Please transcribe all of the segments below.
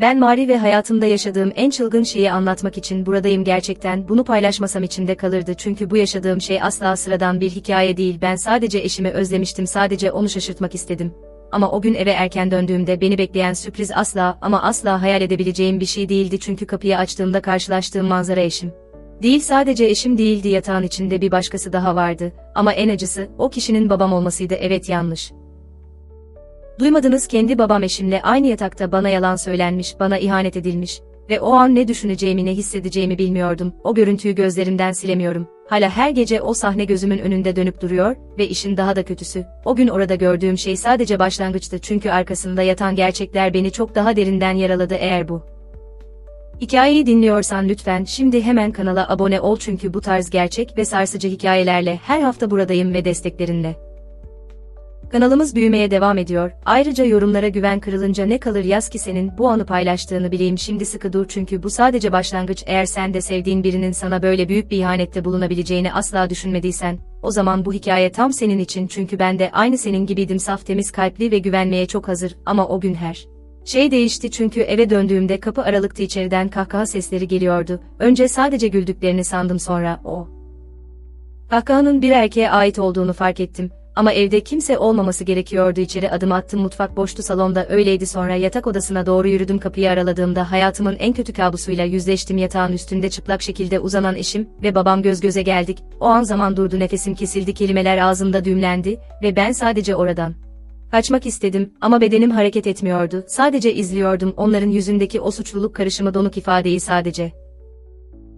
Ben Mari ve hayatımda yaşadığım en çılgın şeyi anlatmak için buradayım gerçekten. Bunu paylaşmasam içimde kalırdı çünkü bu yaşadığım şey asla sıradan bir hikaye değil. Ben sadece eşimi özlemiştim, sadece onu şaşırtmak istedim. Ama o gün eve erken döndüğümde beni bekleyen sürpriz asla ama asla hayal edebileceğim bir şey değildi çünkü kapıyı açtığımda karşılaştığım manzara eşim. Değil sadece eşim değildi yatağın içinde bir başkası daha vardı ama en acısı o kişinin babam olmasıydı evet yanlış. Duymadınız kendi babam eşimle aynı yatakta bana yalan söylenmiş, bana ihanet edilmiş ve o an ne düşüneceğimi ne hissedeceğimi bilmiyordum. O görüntüyü gözlerimden silemiyorum. Hala her gece o sahne gözümün önünde dönüp duruyor ve işin daha da kötüsü. O gün orada gördüğüm şey sadece başlangıçtı çünkü arkasında yatan gerçekler beni çok daha derinden yaraladı eğer bu. Hikayeyi dinliyorsan lütfen şimdi hemen kanala abone ol çünkü bu tarz gerçek ve sarsıcı hikayelerle her hafta buradayım ve desteklerinle. Kanalımız büyümeye devam ediyor. Ayrıca yorumlara güven kırılınca ne kalır yaz ki senin bu anı paylaştığını bileyim şimdi sıkı dur çünkü bu sadece başlangıç eğer sen de sevdiğin birinin sana böyle büyük bir ihanette bulunabileceğini asla düşünmediysen, o zaman bu hikaye tam senin için çünkü ben de aynı senin gibiydim saf temiz kalpli ve güvenmeye çok hazır ama o gün her şey değişti çünkü eve döndüğümde kapı aralıktı içeriden kahkaha sesleri geliyordu. Önce sadece güldüklerini sandım sonra o. Kahkahanın bir erkeğe ait olduğunu fark ettim. Ama evde kimse olmaması gerekiyordu içeri adım attım mutfak boştu salonda öyleydi sonra yatak odasına doğru yürüdüm kapıyı araladığımda hayatımın en kötü kabusuyla yüzleştim yatağın üstünde çıplak şekilde uzanan eşim ve babam göz göze geldik. O an zaman durdu nefesim kesildi kelimeler ağzımda düğümlendi ve ben sadece oradan. Kaçmak istedim ama bedenim hareket etmiyordu. Sadece izliyordum onların yüzündeki o suçluluk karışımı donuk ifadeyi sadece.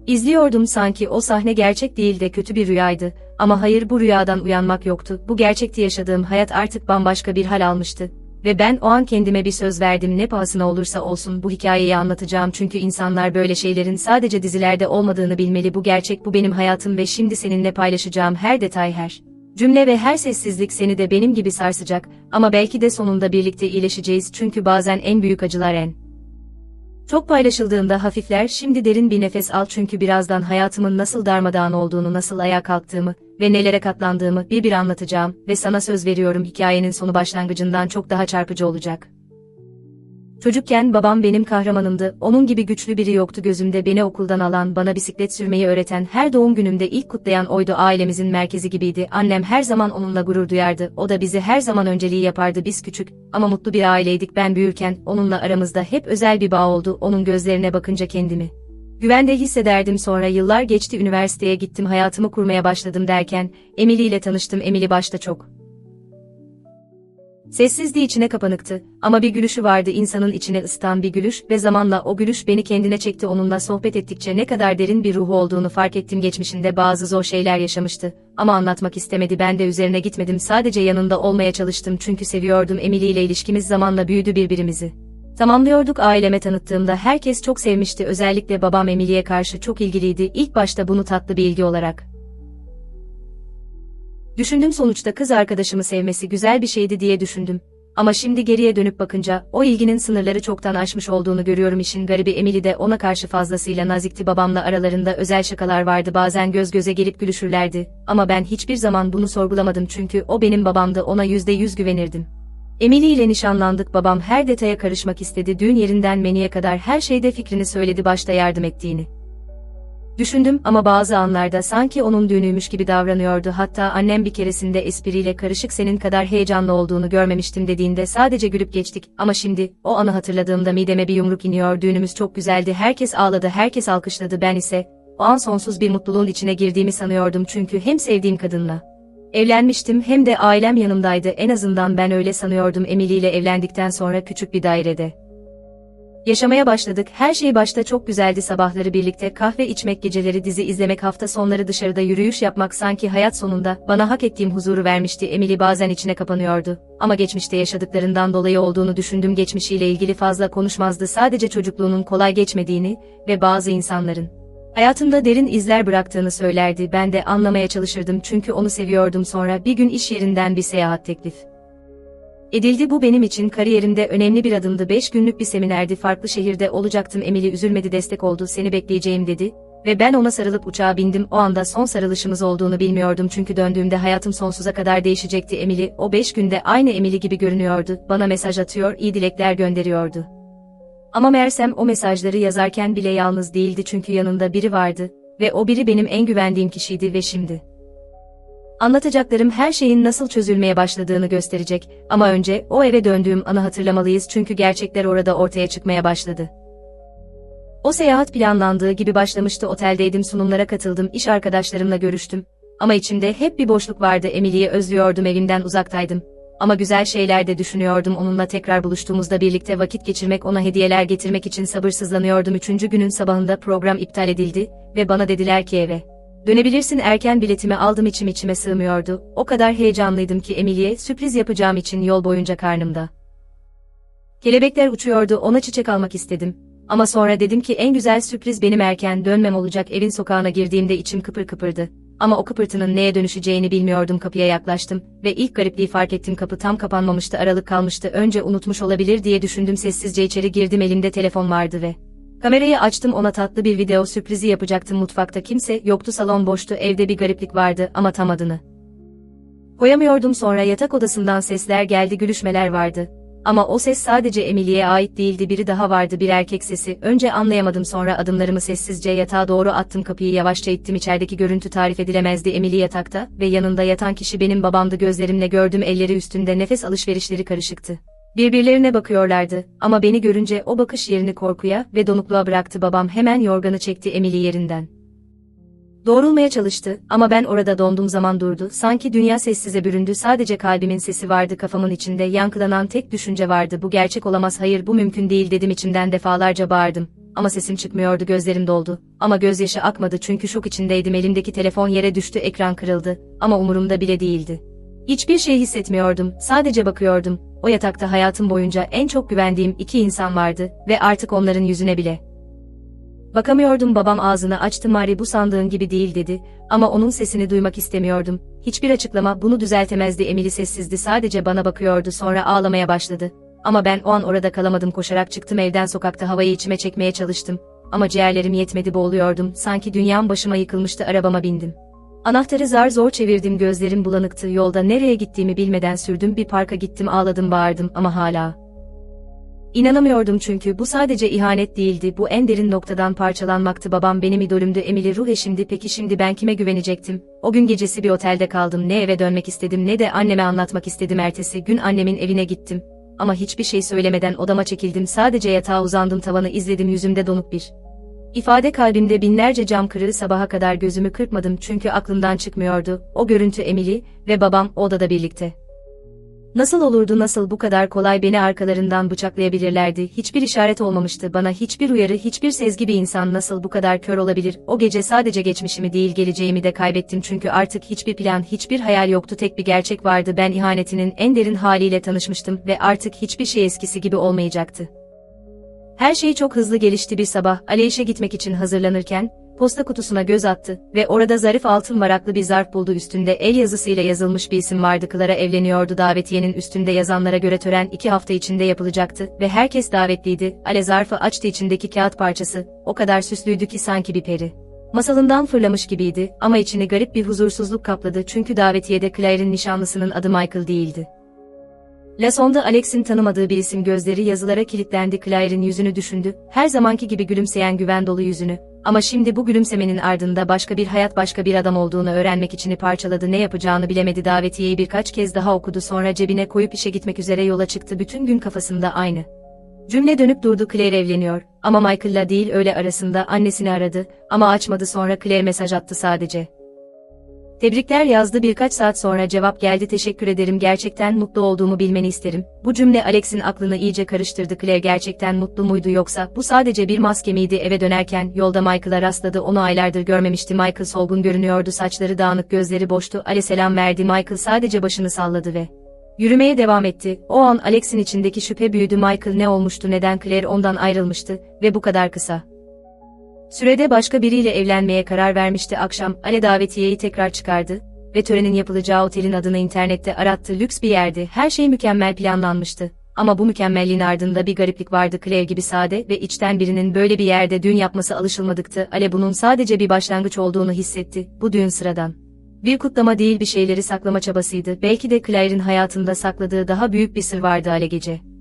İzliyordum sanki o sahne gerçek değil de kötü bir rüyaydı. Ama hayır bu rüyadan uyanmak yoktu. Bu gerçekti yaşadığım hayat artık bambaşka bir hal almıştı. Ve ben o an kendime bir söz verdim ne pahasına olursa olsun bu hikayeyi anlatacağım çünkü insanlar böyle şeylerin sadece dizilerde olmadığını bilmeli bu gerçek bu benim hayatım ve şimdi seninle paylaşacağım her detay her. Cümle ve her sessizlik seni de benim gibi sarsacak ama belki de sonunda birlikte iyileşeceğiz çünkü bazen en büyük acılar en. Çok paylaşıldığında hafifler şimdi derin bir nefes al çünkü birazdan hayatımın nasıl darmadağın olduğunu nasıl ayağa kalktığımı ve nelere katlandığımı bir bir anlatacağım ve sana söz veriyorum hikayenin sonu başlangıcından çok daha çarpıcı olacak. Çocukken babam benim kahramanımdı, onun gibi güçlü biri yoktu. Gözümde beni okuldan alan, bana bisiklet sürmeyi öğreten, her doğum günümde ilk kutlayan oydu. Ailemizin merkezi gibiydi. Annem her zaman onunla gurur duyardı, o da bizi her zaman önceliği yapardı. Biz küçük ama mutlu bir aileydik. Ben büyürken, onunla aramızda hep özel bir bağ oldu, onun gözlerine bakınca kendimi. Güvende hissederdim. Sonra yıllar geçti üniversiteye gittim hayatımı kurmaya başladım derken, Emily ile tanıştım. Emily başta çok. Sessizdi içine kapanıktı. Ama bir gülüşü vardı insanın içine ısıtan bir gülüş ve zamanla o gülüş beni kendine çekti. Onunla sohbet ettikçe ne kadar derin bir ruhu olduğunu fark ettim. Geçmişinde bazı zor şeyler yaşamıştı. Ama anlatmak istemedi. Ben de üzerine gitmedim. Sadece yanında olmaya çalıştım. Çünkü seviyordum. Emily ile ilişkimiz zamanla büyüdü birbirimizi. Tamamlıyorduk. Aileme tanıttığımda herkes çok sevmişti. Özellikle babam Emily'ye karşı çok ilgiliydi. İlk başta bunu tatlı bir ilgi olarak. Düşündüm sonuçta kız arkadaşımı sevmesi güzel bir şeydi diye düşündüm. Ama şimdi geriye dönüp bakınca o ilginin sınırları çoktan aşmış olduğunu görüyorum işin garibi Emily de ona karşı fazlasıyla nazikti babamla aralarında özel şakalar vardı bazen göz göze gelip gülüşürlerdi. Ama ben hiçbir zaman bunu sorgulamadım çünkü o benim babamdı ona yüzde yüz güvenirdim. Emily ile nişanlandık babam her detaya karışmak istedi düğün yerinden meniye kadar her şeyde fikrini söyledi başta yardım ettiğini. Düşündüm ama bazı anlarda sanki onun düğünüymüş gibi davranıyordu. Hatta annem bir keresinde espriyle karışık senin kadar heyecanlı olduğunu görmemiştim dediğinde sadece gülüp geçtik. Ama şimdi o anı hatırladığımda mideme bir yumruk iniyor. Düğünümüz çok güzeldi. Herkes ağladı herkes alkışladı. Ben ise o an sonsuz bir mutluluğun içine girdiğimi sanıyordum. Çünkü hem sevdiğim kadınla evlenmiştim hem de ailem yanımdaydı. En azından ben öyle sanıyordum Emily ile evlendikten sonra küçük bir dairede. Yaşamaya başladık. Her şey başta çok güzeldi sabahları birlikte kahve içmek, geceleri dizi izlemek, hafta sonları dışarıda yürüyüş yapmak sanki hayat sonunda bana hak ettiğim huzuru vermişti. Emily bazen içine kapanıyordu. Ama geçmişte yaşadıklarından dolayı olduğunu düşündüm. Geçmişiyle ilgili fazla konuşmazdı. Sadece çocukluğunun kolay geçmediğini ve bazı insanların hayatında derin izler bıraktığını söylerdi. Ben de anlamaya çalışırdım çünkü onu seviyordum. Sonra bir gün iş yerinden bir seyahat teklif edildi bu benim için kariyerimde önemli bir adımdı. 5 günlük bir seminerdi. Farklı şehirde olacaktım. Emily üzülmedi. Destek oldu. Seni bekleyeceğim dedi. Ve ben ona sarılıp uçağa bindim. O anda son sarılışımız olduğunu bilmiyordum. Çünkü döndüğümde hayatım sonsuza kadar değişecekti. Emily o 5 günde aynı Emily gibi görünüyordu. Bana mesaj atıyor iyi dilekler gönderiyordu. Ama meğersem o mesajları yazarken bile yalnız değildi. Çünkü yanında biri vardı. Ve o biri benim en güvendiğim kişiydi ve şimdi. Anlatacaklarım her şeyin nasıl çözülmeye başladığını gösterecek ama önce o eve döndüğüm anı hatırlamalıyız çünkü gerçekler orada ortaya çıkmaya başladı. O seyahat planlandığı gibi başlamıştı oteldeydim sunumlara katıldım iş arkadaşlarımla görüştüm. Ama içimde hep bir boşluk vardı Emily'yi özlüyordum evimden uzaktaydım. Ama güzel şeyler de düşünüyordum onunla tekrar buluştuğumuzda birlikte vakit geçirmek ona hediyeler getirmek için sabırsızlanıyordum. Üçüncü günün sabahında program iptal edildi ve bana dediler ki eve. Dönebilirsin erken biletimi aldım içim içime sığmıyordu. O kadar heyecanlıydım ki Emily'ye sürpriz yapacağım için yol boyunca karnımda. Kelebekler uçuyordu ona çiçek almak istedim. Ama sonra dedim ki en güzel sürpriz benim erken dönmem olacak evin sokağına girdiğimde içim kıpır kıpırdı. Ama o kıpırtının neye dönüşeceğini bilmiyordum kapıya yaklaştım ve ilk garipliği fark ettim kapı tam kapanmamıştı aralık kalmıştı önce unutmuş olabilir diye düşündüm sessizce içeri girdim elimde telefon vardı ve Kamerayı açtım ona tatlı bir video sürprizi yapacaktım mutfakta kimse yoktu salon boştu evde bir gariplik vardı ama tam adını. Koyamıyordum sonra yatak odasından sesler geldi gülüşmeler vardı. Ama o ses sadece Emily'ye ait değildi biri daha vardı bir erkek sesi. Önce anlayamadım sonra adımlarımı sessizce yatağa doğru attım kapıyı yavaşça ittim içerideki görüntü tarif edilemezdi Emily yatakta ve yanında yatan kişi benim babamdı gözlerimle gördüm elleri üstünde nefes alışverişleri karışıktı. Birbirlerine bakıyorlardı ama beni görünce o bakış yerini korkuya ve donukluğa bıraktı babam hemen yorganı çekti Emily yerinden. Doğrulmaya çalıştı ama ben orada donduğum zaman durdu. Sanki dünya sessize büründü. Sadece kalbimin sesi vardı kafamın içinde. Yankılanan tek düşünce vardı. Bu gerçek olamaz. Hayır bu mümkün değil dedim içimden defalarca bağırdım. Ama sesim çıkmıyordu. Gözlerim doldu. Ama gözyaşı akmadı çünkü şok içindeydim. Elimdeki telefon yere düştü. Ekran kırıldı. Ama umurumda bile değildi. Hiçbir şey hissetmiyordum. Sadece bakıyordum. O yatakta hayatım boyunca en çok güvendiğim iki insan vardı ve artık onların yüzüne bile Bakamıyordum babam ağzını açtı Mari bu sandığın gibi değil dedi ama onun sesini duymak istemiyordum. Hiçbir açıklama bunu düzeltemezdi Emily sessizdi sadece bana bakıyordu sonra ağlamaya başladı. Ama ben o an orada kalamadım koşarak çıktım evden sokakta havayı içime çekmeye çalıştım. Ama ciğerlerim yetmedi boğuluyordum sanki dünyam başıma yıkılmıştı arabama bindim. Anahtarı zar zor çevirdim gözlerim bulanıktı yolda nereye gittiğimi bilmeden sürdüm bir parka gittim ağladım bağırdım ama hala. İnanamıyordum çünkü bu sadece ihanet değildi, bu en derin noktadan parçalanmaktı. Babam benim idolümdü, Emily ruh eşimdi. Peki şimdi ben kime güvenecektim? O gün gecesi bir otelde kaldım. Ne eve dönmek istedim ne de anneme anlatmak istedim. Ertesi gün annemin evine gittim. Ama hiçbir şey söylemeden odama çekildim. Sadece yatağa uzandım, tavanı izledim. Yüzümde donuk bir İfade kalbimde binlerce cam kırığı sabaha kadar gözümü kırpmadım çünkü aklımdan çıkmıyordu. O görüntü Emily ve babam odada birlikte. Nasıl olurdu nasıl bu kadar kolay beni arkalarından bıçaklayabilirlerdi, hiçbir işaret olmamıştı bana hiçbir uyarı hiçbir sezgi bir insan nasıl bu kadar kör olabilir, o gece sadece geçmişimi değil geleceğimi de kaybettim çünkü artık hiçbir plan hiçbir hayal yoktu tek bir gerçek vardı ben ihanetinin en derin haliyle tanışmıştım ve artık hiçbir şey eskisi gibi olmayacaktı. Her şey çok hızlı gelişti bir sabah, Aleyş'e gitmek için hazırlanırken, posta kutusuna göz attı ve orada zarif altın varaklı bir zarf buldu. Üstünde el yazısıyla yazılmış bir isim vardı. Clara evleniyordu. Davetiyenin üstünde yazanlara göre tören iki hafta içinde yapılacaktı ve herkes davetliydi, Ale zarfı açtı içindeki kağıt parçası, o kadar süslüydü ki sanki bir peri. Masalından fırlamış gibiydi ama içini garip bir huzursuzluk kapladı. Çünkü davetiyede Claire'in nişanlısının adı Michael değildi. Lason'da Alex'in tanımadığı bir isim gözleri yazılara kilitlendi. Claire'in yüzünü düşündü, her zamanki gibi gülümseyen güven dolu yüzünü, ama şimdi bu gülümsemenin ardında başka bir hayat başka bir adam olduğunu öğrenmek içini parçaladı. Ne yapacağını bilemedi. Davetiyeyi birkaç kez daha okudu. Sonra cebine koyup işe gitmek üzere yola çıktı. Bütün gün kafasında aynı. Cümle dönüp durdu. Claire evleniyor. Ama Michael'la değil öyle arasında annesini aradı. Ama açmadı. Sonra Claire mesaj attı sadece. Tebrikler yazdı. Birkaç saat sonra cevap geldi. Teşekkür ederim. Gerçekten mutlu olduğumu bilmeni isterim. Bu cümle Alex'in aklını iyice karıştırdı. Claire gerçekten mutlu muydu yoksa? Bu sadece bir maske miydi? Eve dönerken yolda Michael'a rastladı. Onu aylardır görmemişti. Michael solgun görünüyordu. Saçları dağınık gözleri boştu. Ale selam verdi. Michael sadece başını salladı ve Yürümeye devam etti. O an Alex'in içindeki şüphe büyüdü. Michael ne olmuştu neden Claire ondan ayrılmıştı ve bu kadar kısa. Sürede başka biriyle evlenmeye karar vermişti akşam, Ale davetiyeyi tekrar çıkardı ve törenin yapılacağı otelin adını internette arattı lüks bir yerdi, her şey mükemmel planlanmıştı. Ama bu mükemmelliğin ardında bir gariplik vardı Claire gibi sade ve içten birinin böyle bir yerde düğün yapması alışılmadıktı. Ale bunun sadece bir başlangıç olduğunu hissetti, bu düğün sıradan. Bir kutlama değil bir şeyleri saklama çabasıydı, belki de Claire'in hayatında sakladığı daha büyük bir sır vardı Ale gece.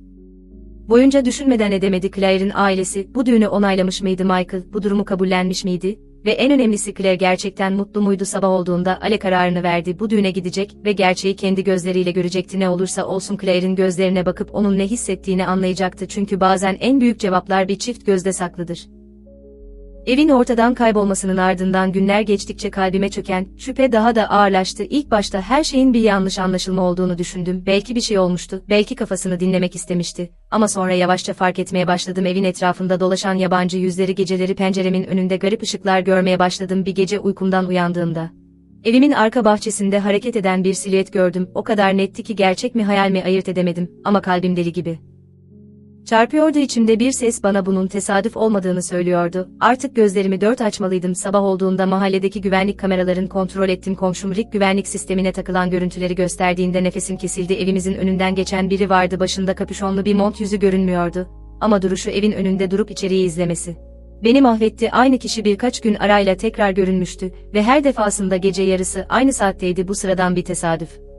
Boyunca düşünmeden edemedi Claire'in ailesi, bu düğünü onaylamış mıydı Michael, bu durumu kabullenmiş miydi? Ve en önemlisi Claire gerçekten mutlu muydu sabah olduğunda Ale kararını verdi bu düğüne gidecek ve gerçeği kendi gözleriyle görecekti ne olursa olsun Claire'in gözlerine bakıp onun ne hissettiğini anlayacaktı çünkü bazen en büyük cevaplar bir çift gözde saklıdır. Evin ortadan kaybolmasının ardından günler geçtikçe kalbime çöken şüphe daha da ağırlaştı. İlk başta her şeyin bir yanlış anlaşılma olduğunu düşündüm. Belki bir şey olmuştu, belki kafasını dinlemek istemişti. Ama sonra yavaşça fark etmeye başladım. Evin etrafında dolaşan yabancı yüzleri geceleri penceremin önünde garip ışıklar görmeye başladım bir gece uykumdan uyandığımda. Evimin arka bahçesinde hareket eden bir silüet gördüm. O kadar netti ki gerçek mi hayal mi ayırt edemedim ama kalbim deli gibi. Çarpıyordu içimde bir ses bana bunun tesadüf olmadığını söylüyordu. Artık gözlerimi dört açmalıydım. Sabah olduğunda mahalledeki güvenlik kameraların kontrol ettim. Komşum Rick güvenlik sistemine takılan görüntüleri gösterdiğinde nefesim kesildi. Evimizin önünden geçen biri vardı. Başında kapüşonlu bir mont yüzü görünmüyordu. Ama duruşu evin önünde durup içeriği izlemesi. Beni mahvetti. Aynı kişi birkaç gün arayla tekrar görünmüştü ve her defasında gece yarısı aynı saatteydi. Bu sıradan bir tesadüf.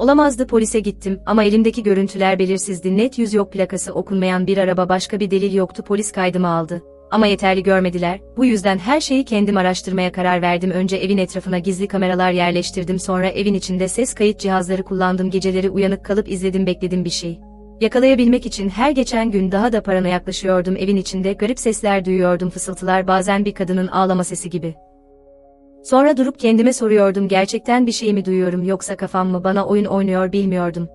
Olamazdı polise gittim ama elimdeki görüntüler belirsizdi. Net yüz yok plakası okunmayan bir araba başka bir delil yoktu polis kaydımı aldı. Ama yeterli görmediler. Bu yüzden her şeyi kendim araştırmaya karar verdim. Önce evin etrafına gizli kameralar yerleştirdim. Sonra evin içinde ses kayıt cihazları kullandım. Geceleri uyanık kalıp izledim bekledim bir şey. Yakalayabilmek için her geçen gün daha da parana yaklaşıyordum. Evin içinde garip sesler duyuyordum. Fısıltılar bazen bir kadının ağlama sesi gibi. Sonra durup kendime soruyordum gerçekten bir şey mi duyuyorum yoksa kafam mı bana oyun oynuyor bilmiyordum.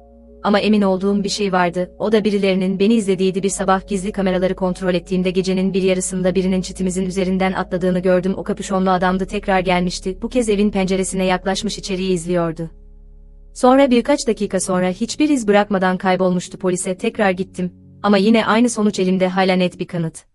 Ama emin olduğum bir şey vardı, o da birilerinin beni izlediydi bir sabah gizli kameraları kontrol ettiğimde gecenin bir yarısında birinin çitimizin üzerinden atladığını gördüm o kapüşonlu adamdı tekrar gelmişti, bu kez evin penceresine yaklaşmış içeriği izliyordu. Sonra birkaç dakika sonra hiçbir iz bırakmadan kaybolmuştu polise tekrar gittim, ama yine aynı sonuç elimde hala net bir kanıt.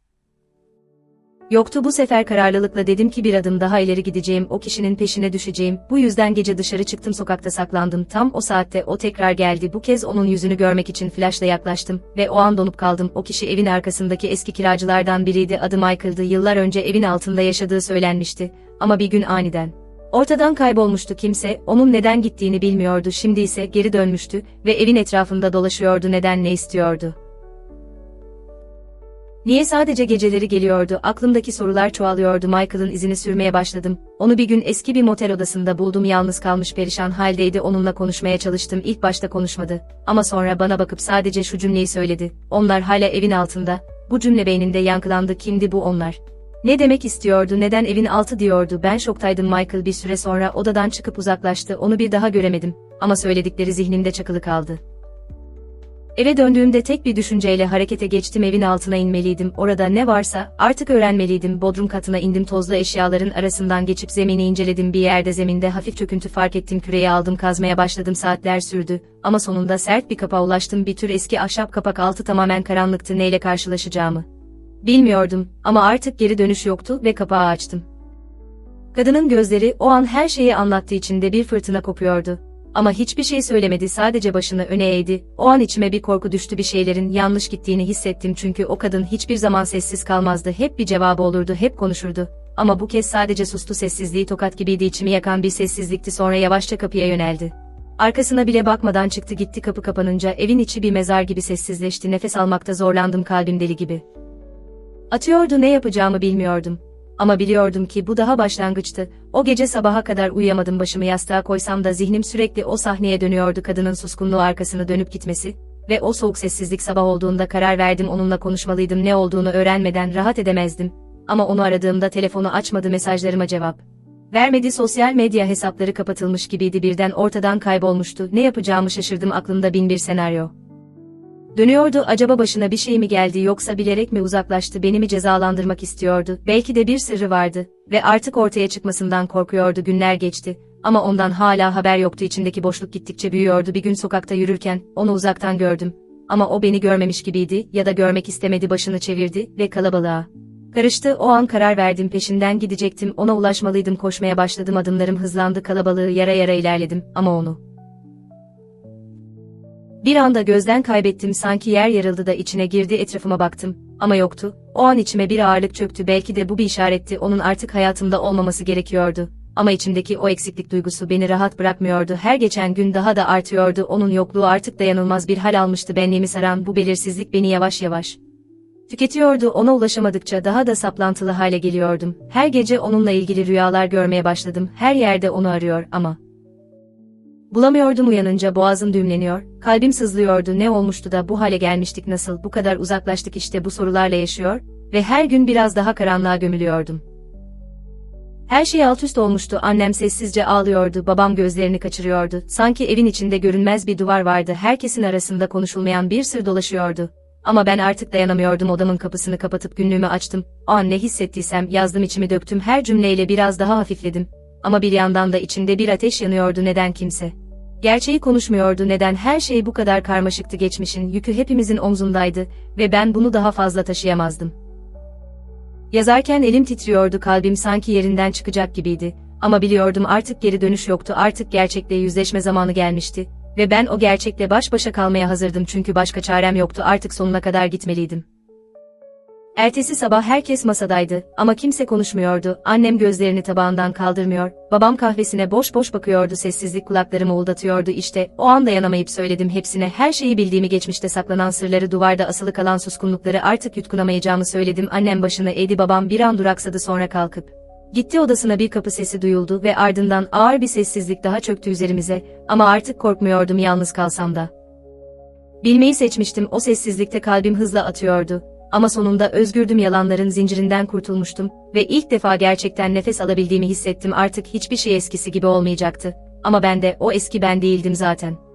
Yoktu bu sefer kararlılıkla dedim ki bir adım daha ileri gideceğim, o kişinin peşine düşeceğim. Bu yüzden gece dışarı çıktım sokakta saklandım. Tam o saatte o tekrar geldi. Bu kez onun yüzünü görmek için flashla yaklaştım ve o an donup kaldım. O kişi evin arkasındaki eski kiracılardan biriydi. Adı Michael'dı. Yıllar önce evin altında yaşadığı söylenmişti. Ama bir gün aniden Ortadan kaybolmuştu kimse, onun neden gittiğini bilmiyordu. Şimdi ise geri dönmüştü ve evin etrafında dolaşıyordu. Neden ne istiyordu? Niye sadece geceleri geliyordu, aklımdaki sorular çoğalıyordu Michael'ın izini sürmeye başladım. Onu bir gün eski bir motel odasında buldum yalnız kalmış perişan haldeydi onunla konuşmaya çalıştım ilk başta konuşmadı. Ama sonra bana bakıp sadece şu cümleyi söyledi. Onlar hala evin altında. Bu cümle beyninde yankılandı kimdi bu onlar? Ne demek istiyordu neden evin altı diyordu ben şoktaydım Michael bir süre sonra odadan çıkıp uzaklaştı onu bir daha göremedim. Ama söyledikleri zihnimde çakılı kaldı. Eve döndüğümde tek bir düşünceyle harekete geçtim evin altına inmeliydim. Orada ne varsa artık öğrenmeliydim. Bodrum katına indim tozlu eşyaların arasından geçip zemini inceledim. Bir yerde zeminde hafif çöküntü fark ettim. Küreyi aldım kazmaya başladım saatler sürdü. Ama sonunda sert bir kapağa ulaştım. Bir tür eski ahşap kapak altı tamamen karanlıktı. Neyle karşılaşacağımı. Bilmiyordum ama artık geri dönüş yoktu ve kapağı açtım. Kadının gözleri o an her şeyi anlattığı içinde bir fırtına kopuyordu. Ama hiçbir şey söylemedi sadece başını öne eğdi. O an içime bir korku düştü bir şeylerin yanlış gittiğini hissettim çünkü o kadın hiçbir zaman sessiz kalmazdı. Hep bir cevabı olurdu, hep konuşurdu. Ama bu kez sadece sustu sessizliği tokat gibiydi içimi yakan bir sessizlikti sonra yavaşça kapıya yöneldi. Arkasına bile bakmadan çıktı gitti kapı kapanınca evin içi bir mezar gibi sessizleşti nefes almakta zorlandım kalbim deli gibi. Atıyordu ne yapacağımı bilmiyordum. Ama biliyordum ki bu daha başlangıçtı. O gece sabaha kadar uyuyamadım başımı yastığa koysam da zihnim sürekli o sahneye dönüyordu kadının suskunluğu arkasını dönüp gitmesi. Ve o soğuk sessizlik sabah olduğunda karar verdim onunla konuşmalıydım ne olduğunu öğrenmeden rahat edemezdim. Ama onu aradığımda telefonu açmadı mesajlarıma cevap. Vermedi sosyal medya hesapları kapatılmış gibiydi birden ortadan kaybolmuştu. Ne yapacağımı şaşırdım aklımda bin bir senaryo. Dönüyordu acaba başına bir şey mi geldi yoksa bilerek mi uzaklaştı beni mi cezalandırmak istiyordu. Belki de bir sırrı vardı ve artık ortaya çıkmasından korkuyordu günler geçti. Ama ondan hala haber yoktu içindeki boşluk gittikçe büyüyordu bir gün sokakta yürürken onu uzaktan gördüm. Ama o beni görmemiş gibiydi ya da görmek istemedi başını çevirdi ve kalabalığa. Karıştı o an karar verdim peşinden gidecektim ona ulaşmalıydım koşmaya başladım adımlarım hızlandı kalabalığı yara yara ilerledim ama onu bir anda gözden kaybettim sanki yer yarıldı da içine girdi etrafıma baktım ama yoktu. O an içime bir ağırlık çöktü belki de bu bir işaretti onun artık hayatımda olmaması gerekiyordu. Ama içimdeki o eksiklik duygusu beni rahat bırakmıyordu. Her geçen gün daha da artıyordu. Onun yokluğu artık dayanılmaz bir hal almıştı. Benliğimi saran bu belirsizlik beni yavaş yavaş tüketiyordu. Ona ulaşamadıkça daha da saplantılı hale geliyordum. Her gece onunla ilgili rüyalar görmeye başladım. Her yerde onu arıyor ama Bulamıyordum uyanınca boğazım düğümleniyor, kalbim sızlıyordu ne olmuştu da bu hale gelmiştik nasıl bu kadar uzaklaştık işte bu sorularla yaşıyor ve her gün biraz daha karanlığa gömülüyordum. Her şey alt üst olmuştu annem sessizce ağlıyordu babam gözlerini kaçırıyordu sanki evin içinde görünmez bir duvar vardı herkesin arasında konuşulmayan bir sır dolaşıyordu. Ama ben artık dayanamıyordum odamın kapısını kapatıp günlüğümü açtım, o an ne hissettiysem yazdım içimi döktüm her cümleyle biraz daha hafifledim. Ama bir yandan da içimde bir ateş yanıyordu neden kimse. Gerçeği konuşmuyordu neden her şey bu kadar karmaşıktı geçmişin yükü hepimizin omzundaydı ve ben bunu daha fazla taşıyamazdım. Yazarken elim titriyordu kalbim sanki yerinden çıkacak gibiydi. Ama biliyordum artık geri dönüş yoktu artık gerçekle yüzleşme zamanı gelmişti. Ve ben o gerçekle baş başa kalmaya hazırdım çünkü başka çarem yoktu artık sonuna kadar gitmeliydim. Ertesi sabah herkes masadaydı ama kimse konuşmuyordu. Annem gözlerini tabağından kaldırmıyor. Babam kahvesine boş boş bakıyordu. Sessizlik kulaklarımı uldatıyordu işte. O an dayanamayıp söyledim hepsine. Her şeyi bildiğimi geçmişte saklanan sırları duvarda asılı kalan suskunlukları artık yutkunamayacağımı söyledim. Annem başını eğdi babam bir an duraksadı sonra kalkıp. Gitti odasına bir kapı sesi duyuldu ve ardından ağır bir sessizlik daha çöktü üzerimize ama artık korkmuyordum yalnız kalsam da. Bilmeyi seçmiştim o sessizlikte kalbim hızla atıyordu. Ama sonunda özgürdüm yalanların zincirinden kurtulmuştum ve ilk defa gerçekten nefes alabildiğimi hissettim artık hiçbir şey eskisi gibi olmayacaktı. Ama ben de o eski ben değildim zaten.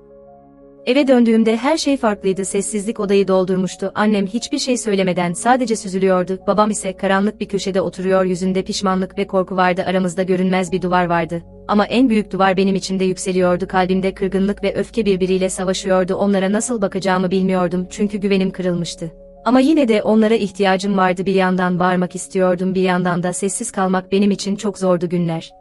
Eve döndüğümde her şey farklıydı. Sessizlik odayı doldurmuştu. Annem hiçbir şey söylemeden sadece süzülüyordu. Babam ise karanlık bir köşede oturuyor. Yüzünde pişmanlık ve korku vardı. Aramızda görünmez bir duvar vardı. Ama en büyük duvar benim içimde yükseliyordu. Kalbimde kırgınlık ve öfke birbiriyle savaşıyordu. Onlara nasıl bakacağımı bilmiyordum çünkü güvenim kırılmıştı. Ama yine de onlara ihtiyacım vardı. Bir yandan bağırmak istiyordum, bir yandan da sessiz kalmak benim için çok zordu günler.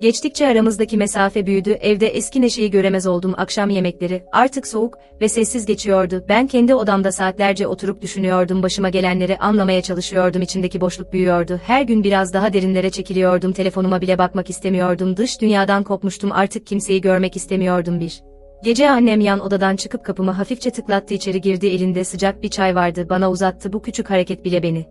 Geçtikçe aramızdaki mesafe büyüdü, evde eski neşeyi göremez oldum akşam yemekleri, artık soğuk ve sessiz geçiyordu. Ben kendi odamda saatlerce oturup düşünüyordum, başıma gelenleri anlamaya çalışıyordum, içindeki boşluk büyüyordu. Her gün biraz daha derinlere çekiliyordum, telefonuma bile bakmak istemiyordum, dış dünyadan kopmuştum, artık kimseyi görmek istemiyordum bir. Gece annem yan odadan çıkıp kapımı hafifçe tıklattı içeri girdi elinde sıcak bir çay vardı bana uzattı bu küçük hareket bile beni.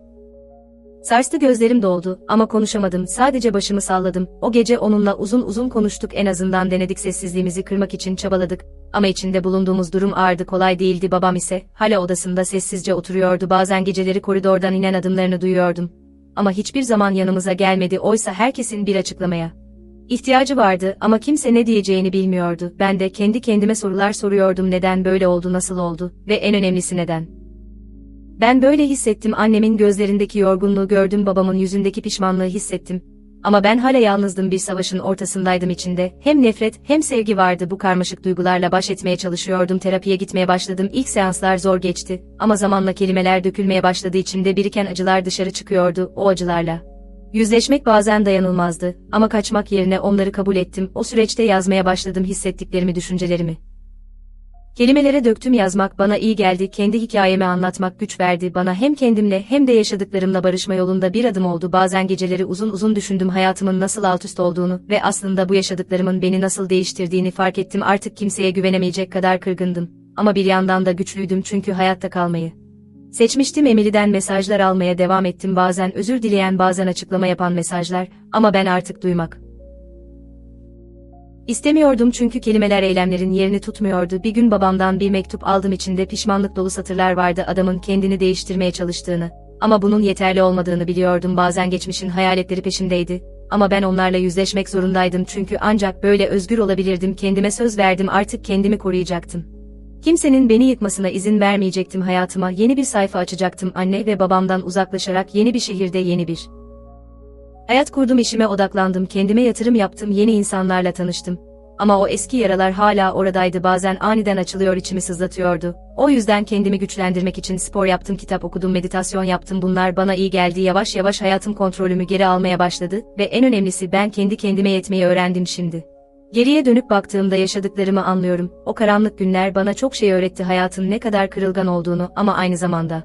Sarstı gözlerim doldu ama konuşamadım sadece başımı salladım. O gece onunla uzun uzun konuştuk en azından denedik sessizliğimizi kırmak için çabaladık. Ama içinde bulunduğumuz durum ağırdı kolay değildi babam ise hala odasında sessizce oturuyordu bazen geceleri koridordan inen adımlarını duyuyordum. Ama hiçbir zaman yanımıza gelmedi oysa herkesin bir açıklamaya. İhtiyacı vardı ama kimse ne diyeceğini bilmiyordu. Ben de kendi kendime sorular soruyordum neden böyle oldu nasıl oldu ve en önemlisi neden. Ben böyle hissettim annemin gözlerindeki yorgunluğu gördüm babamın yüzündeki pişmanlığı hissettim. Ama ben hala yalnızdım bir savaşın ortasındaydım içinde. Hem nefret hem sevgi vardı bu karmaşık duygularla baş etmeye çalışıyordum terapiye gitmeye başladım ilk seanslar zor geçti. Ama zamanla kelimeler dökülmeye başladı içimde biriken acılar dışarı çıkıyordu o acılarla. Yüzleşmek bazen dayanılmazdı ama kaçmak yerine onları kabul ettim. O süreçte yazmaya başladım hissettiklerimi düşüncelerimi. Kelimelere döktüm yazmak bana iyi geldi, kendi hikayemi anlatmak güç verdi bana hem kendimle hem de yaşadıklarımla barışma yolunda bir adım oldu. Bazen geceleri uzun uzun düşündüm hayatımın nasıl alt üst olduğunu ve aslında bu yaşadıklarımın beni nasıl değiştirdiğini fark ettim. Artık kimseye güvenemeyecek kadar kırgındım. Ama bir yandan da güçlüydüm çünkü hayatta kalmayı. Seçmiştim Emily'den mesajlar almaya devam ettim bazen özür dileyen bazen açıklama yapan mesajlar ama ben artık duymak İstemiyordum çünkü kelimeler eylemlerin yerini tutmuyordu. Bir gün babamdan bir mektup aldım içinde pişmanlık dolu satırlar vardı adamın kendini değiştirmeye çalıştığını. Ama bunun yeterli olmadığını biliyordum bazen geçmişin hayaletleri peşindeydi. Ama ben onlarla yüzleşmek zorundaydım çünkü ancak böyle özgür olabilirdim kendime söz verdim artık kendimi koruyacaktım. Kimsenin beni yıkmasına izin vermeyecektim hayatıma yeni bir sayfa açacaktım anne ve babamdan uzaklaşarak yeni bir şehirde yeni bir Hayat kurdum işime odaklandım, kendime yatırım yaptım, yeni insanlarla tanıştım. Ama o eski yaralar hala oradaydı bazen aniden açılıyor içimi sızlatıyordu. O yüzden kendimi güçlendirmek için spor yaptım, kitap okudum, meditasyon yaptım bunlar bana iyi geldi yavaş yavaş hayatım kontrolümü geri almaya başladı ve en önemlisi ben kendi kendime yetmeyi öğrendim şimdi. Geriye dönüp baktığımda yaşadıklarımı anlıyorum. O karanlık günler bana çok şey öğretti hayatın ne kadar kırılgan olduğunu ama aynı zamanda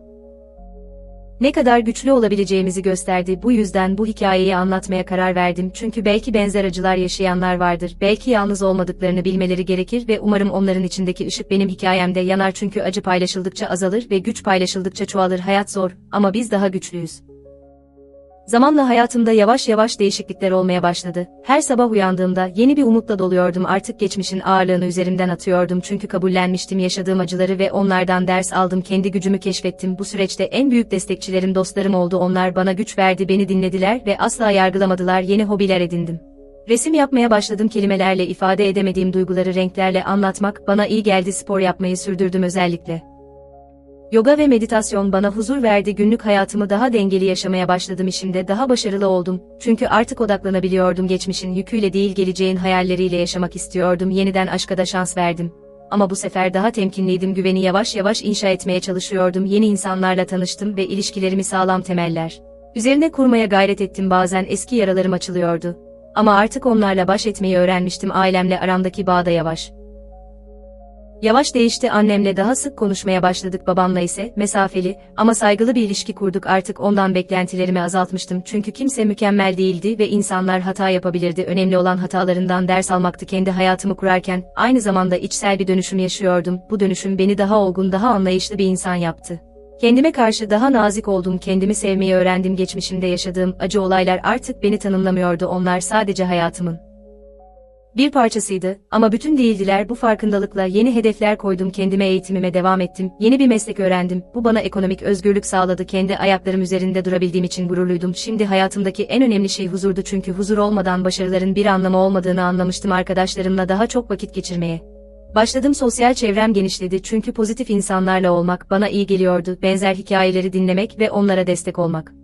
Ne kadar güçlü olabileceğimizi gösterdi. Bu yüzden bu hikayeyi anlatmaya karar verdim. Çünkü belki benzer acılar yaşayanlar vardır. Belki yalnız olmadıklarını bilmeleri gerekir ve umarım onların içindeki ışık benim hikayemde yanar çünkü acı paylaşıldıkça azalır ve güç paylaşıldıkça çoğalır. Hayat zor ama biz daha güçlüyüz. Zamanla hayatımda yavaş yavaş değişiklikler olmaya başladı. Her sabah uyandığımda yeni bir umutla doluyordum. Artık geçmişin ağırlığını üzerimden atıyordum çünkü kabullenmiştim yaşadığım acıları ve onlardan ders aldım. Kendi gücümü keşfettim. Bu süreçte en büyük destekçilerim dostlarım oldu. Onlar bana güç verdi, beni dinlediler ve asla yargılamadılar. Yeni hobiler edindim. Resim yapmaya başladım kelimelerle ifade edemediğim duyguları renklerle anlatmak bana iyi geldi spor yapmayı sürdürdüm özellikle. Yoga ve meditasyon bana huzur verdi günlük hayatımı daha dengeli yaşamaya başladım işimde daha başarılı oldum. Çünkü artık odaklanabiliyordum geçmişin yüküyle değil geleceğin hayalleriyle yaşamak istiyordum yeniden aşka da şans verdim. Ama bu sefer daha temkinliydim güveni yavaş yavaş inşa etmeye çalışıyordum yeni insanlarla tanıştım ve ilişkilerimi sağlam temeller. Üzerine kurmaya gayret ettim bazen eski yaralarım açılıyordu. Ama artık onlarla baş etmeyi öğrenmiştim ailemle aramdaki bağ da yavaş. Yavaş değişti annemle daha sık konuşmaya başladık babamla ise mesafeli ama saygılı bir ilişki kurduk. Artık ondan beklentilerimi azaltmıştım çünkü kimse mükemmel değildi ve insanlar hata yapabilirdi. Önemli olan hatalarından ders almaktı. Kendi hayatımı kurarken aynı zamanda içsel bir dönüşüm yaşıyordum. Bu dönüşüm beni daha olgun daha anlayışlı bir insan yaptı. Kendime karşı daha nazik oldum. Kendimi sevmeyi öğrendim. Geçmişimde yaşadığım acı olaylar artık beni tanımlamıyordu. Onlar sadece hayatımın bir parçasıydı ama bütün değildiler. Bu farkındalıkla yeni hedefler koydum kendime eğitimime devam ettim, yeni bir meslek öğrendim, bu bana ekonomik özgürlük sağladı. Kendi ayaklarım üzerinde durabildiğim için gururluydum. Şimdi hayatımdaki en önemli şey huzurdu. Çünkü huzur olmadan başarıların bir anlamı olmadığını anlamıştım arkadaşlarımla daha çok vakit geçirmeye. Başladım sosyal çevrem genişledi. Çünkü pozitif insanlarla olmak bana iyi geliyordu, benzer hikayeleri dinlemek ve onlara destek olmak.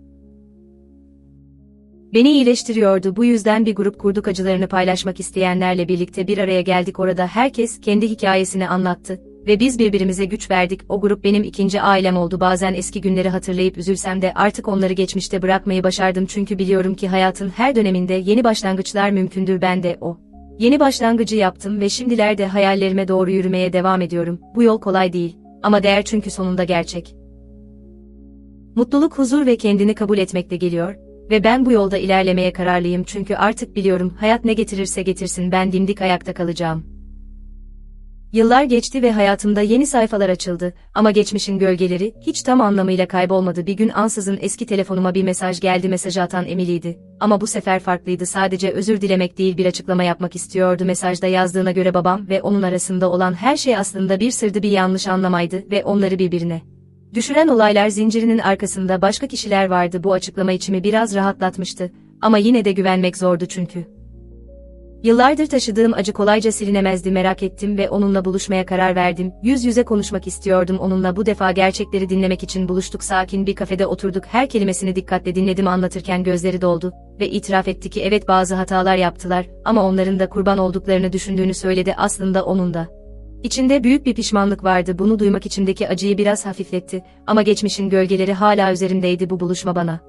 Beni iyileştiriyordu bu yüzden bir grup kurduk acılarını paylaşmak isteyenlerle birlikte bir araya geldik orada herkes kendi hikayesini anlattı ve biz birbirimize güç verdik o grup benim ikinci ailem oldu bazen eski günleri hatırlayıp üzülsem de artık onları geçmişte bırakmayı başardım çünkü biliyorum ki hayatın her döneminde yeni başlangıçlar mümkündür ben de o. Yeni başlangıcı yaptım ve şimdilerde hayallerime doğru yürümeye devam ediyorum. Bu yol kolay değil ama değer çünkü sonunda gerçek. Mutluluk, huzur ve kendini kabul etmekle geliyor ve ben bu yolda ilerlemeye kararlıyım çünkü artık biliyorum hayat ne getirirse getirsin ben dimdik ayakta kalacağım. Yıllar geçti ve hayatımda yeni sayfalar açıldı ama geçmişin gölgeleri hiç tam anlamıyla kaybolmadı. Bir gün ansızın eski telefonuma bir mesaj geldi mesajı atan Emily'ydi. Ama bu sefer farklıydı sadece özür dilemek değil bir açıklama yapmak istiyordu mesajda yazdığına göre babam ve onun arasında olan her şey aslında bir sırdı bir yanlış anlamaydı ve onları birbirine Düşüren olaylar zincirinin arkasında başka kişiler vardı. Bu açıklama içimi biraz rahatlatmıştı. Ama yine de güvenmek zordu çünkü. Yıllardır taşıdığım acı kolayca silinemezdi. Merak ettim ve onunla buluşmaya karar verdim. Yüz yüze konuşmak istiyordum. Onunla bu defa gerçekleri dinlemek için buluştuk. Sakin bir kafede oturduk. Her kelimesini dikkatle dinledim. Anlatırken gözleri doldu ve itiraf etti ki evet bazı hatalar yaptılar ama onların da kurban olduklarını düşündüğünü söyledi. Aslında onun da. İçinde büyük bir pişmanlık vardı. Bunu duymak içimdeki acıyı biraz hafifletti. Ama geçmişin gölgeleri hala üzerimdeydi bu buluşma bana.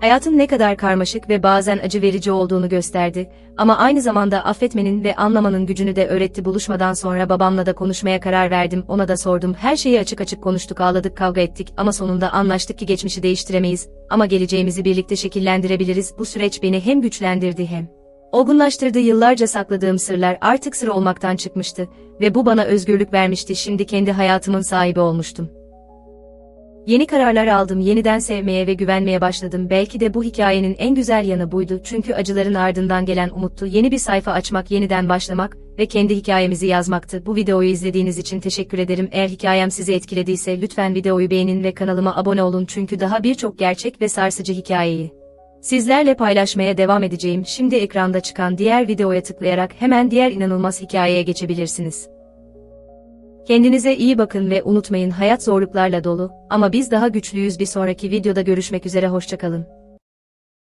Hayatın ne kadar karmaşık ve bazen acı verici olduğunu gösterdi. Ama aynı zamanda affetmenin ve anlamanın gücünü de öğretti. Buluşmadan sonra babamla da konuşmaya karar verdim. Ona da sordum. Her şeyi açık açık konuştuk ağladık kavga ettik. Ama sonunda anlaştık ki geçmişi değiştiremeyiz. Ama geleceğimizi birlikte şekillendirebiliriz. Bu süreç beni hem güçlendirdi hem Olgunlaştırdığı yıllarca sakladığım sırlar artık sır olmaktan çıkmıştı ve bu bana özgürlük vermişti şimdi kendi hayatımın sahibi olmuştum. Yeni kararlar aldım, yeniden sevmeye ve güvenmeye başladım. Belki de bu hikayenin en güzel yanı buydu. Çünkü acıların ardından gelen umuttu. Yeni bir sayfa açmak, yeniden başlamak ve kendi hikayemizi yazmaktı. Bu videoyu izlediğiniz için teşekkür ederim. Eğer hikayem sizi etkilediyse lütfen videoyu beğenin ve kanalıma abone olun çünkü daha birçok gerçek ve sarsıcı hikayeyi Sizlerle paylaşmaya devam edeceğim. Şimdi ekranda çıkan diğer videoya tıklayarak hemen diğer inanılmaz hikayeye geçebilirsiniz. Kendinize iyi bakın ve unutmayın hayat zorluklarla dolu ama biz daha güçlüyüz bir sonraki videoda görüşmek üzere hoşçakalın.